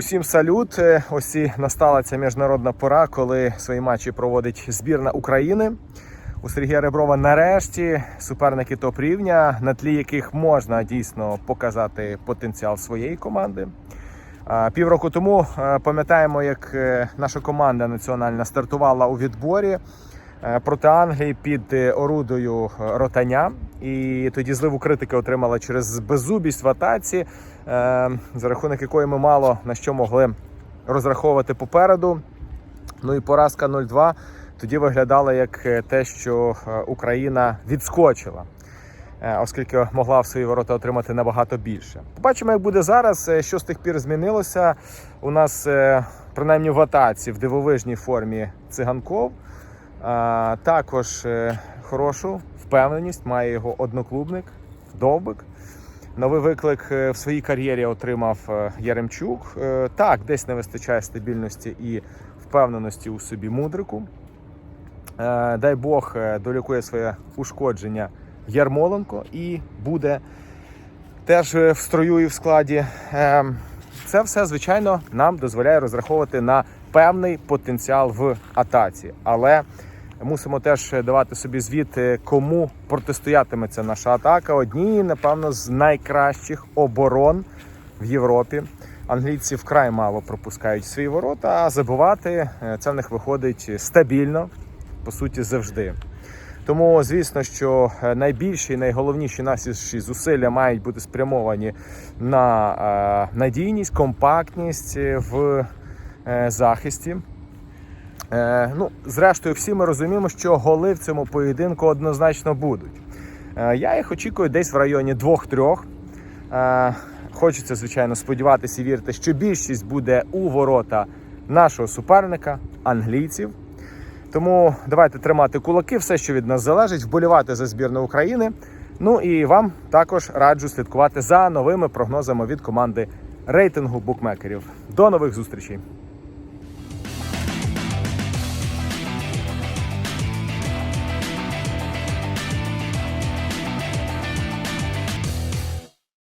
Усім салют. Е, Ось і настала ця міжнародна пора, коли свої матчі проводить збірна України. У Сергія Реброва нарешті суперники топ рівня, на тлі яких можна дійсно показати потенціал своєї команди. Півроку тому е, пам'ятаємо, як е, наша команда національна стартувала у відборі проти Англії під е, орудою е, ротаня. І тоді зливу критики отримала через беззубість в атаці, е, за рахунок якої ми мало на що могли розраховувати попереду. Ну і поразка 0-2 тоді виглядала як е, те, що е, Україна відскочила, е, оскільки могла в свої ворота отримати набагато більше. Побачимо, як буде зараз. е, Що з тих пір змінилося. У нас, е, принаймні в атаці, в дивовижній формі циганков. Також е, хорошу впевненість має його одноклубник Довбик. Новий виклик е, в своїй кар'єрі отримав е, Яремчук. Так, десь не вистачає стабільності і впевненості у собі мудрику. Дай Бог долікує своє ушкодження Ярмоленко і буде теж в строю і в складі. Е, Це все, звичайно, нам дозволяє розраховувати на певний потенціал в атаці. Але мусимо теж давати собі звіт, е, кому протистоятиметься наша атака. Одні, напевно, з найкращих оборон в Європі. Англійці вкрай мало пропускають свої ворота, а забувати е, це в них виходить стабільно, по суті, завжди. Тому, звісно, що е, найбільші і найголовніші наші зусилля мають бути спрямовані на надійність, компактність в захисті. Е, ну, зрештою, всі ми розуміємо, що голи в цьому поєдинку однозначно будуть. Е, я їх очікую десь в районі 2-3. Е, хочеться, звичайно, сподіватися і вірити, що більшість буде у ворота нашого суперника, англійців. Тому давайте тримати кулаки, все, що від нас залежить, вболівати за збірну України. Ну і вам також раджу слідкувати за новими прогнозами від команди рейтингу букмекерів. До нових зустрічей!